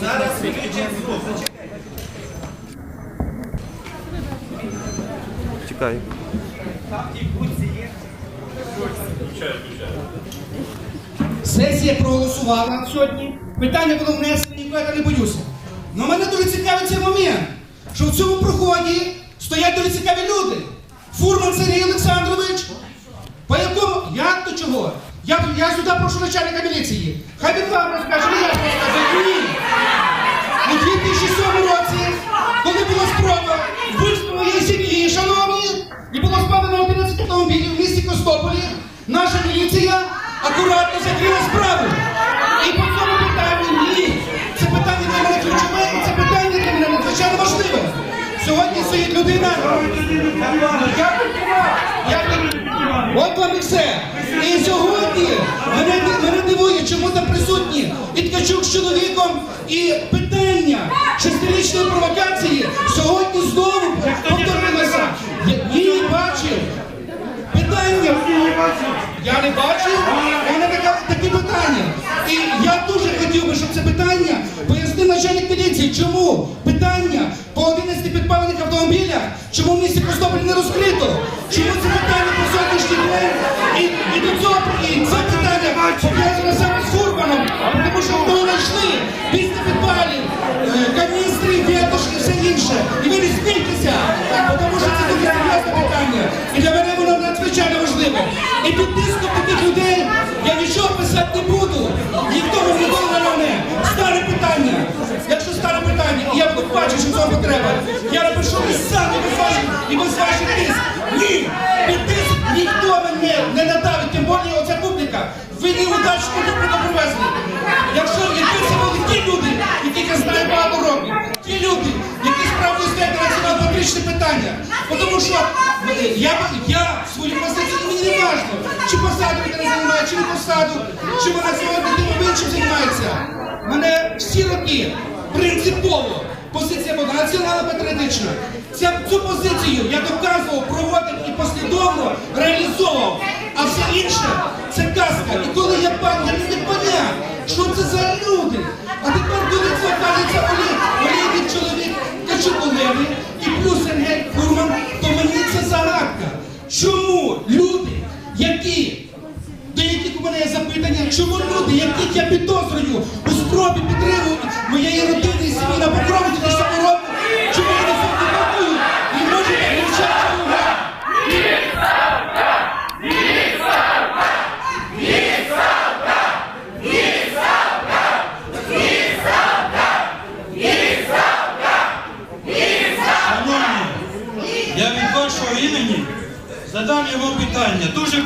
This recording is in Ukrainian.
Зараз виключать звук. Чекай. Сесія проголосувала сьогодні. Питання було внесено, ніколи я не боюся. Ну мене дуже цікавий цей момент, що в цьому проході стоять дуже цікаві люди. Фурман Сергій Олександрович. По якому? Як то чого? Я, я сюди прошу начальника міліції. Хай він вам розкаже, наша міліція акуратно закрила справу. І по цьому питанню ні. Це питання для мене ключове, і це питання для мене надзвичайно важливе. Сьогодні стоїть людина. Я я От вам і все. І сьогодні мене, мене дивує, чому там присутні і Ткачук з чоловіком, і питання шестирічної провокації сьогодні знову повторилося. Я ні, бачив. Питання. Я не бачив. Мене така, такі питання. І я дуже хотів би, щоб це питання пояснив начальник міліції. Чому питання по 11 підпалених автомобілях, чому в місті Костополі не розкрито? Чому це питання по сьогоднішній день? І, і до цього і це питання пов'язане саме з Фурманом, тому що ми знайшли після підпалів, е, каністри, вітошки і все інше. І цього потреба. Я напишу листа, і без ваших, і без ваших тиск. Ні! Під тиск ніхто мене не надавить, тим більше оця публіка. Ви не неудачну публіку привезли. Якщо якби це були ті люди, яких я знаю багато років, ті люди, які справді стоять на національно патріотичне питання. Тому що я, я свою позицію мені не важливо, чи посаду людина займає, чи не посаду, чи вона сьогодні тим іншим займається. Мене всі роки позиція національно патріотична. Цю позицію я доказував, проводив і послідовно реалізовував. А все інше це казка. І коли я бачу, я не поняв, що це за люди. А тепер коли це кажеться Олег чоловік Качуколевий і плюс Енгель Фурман, то мені це загадка. Чому люди, які до яких у мене є запитання, чому люди, яких я підозрюю у спробі підриву моєї родини я від вашого імені задам йому питання. Дуже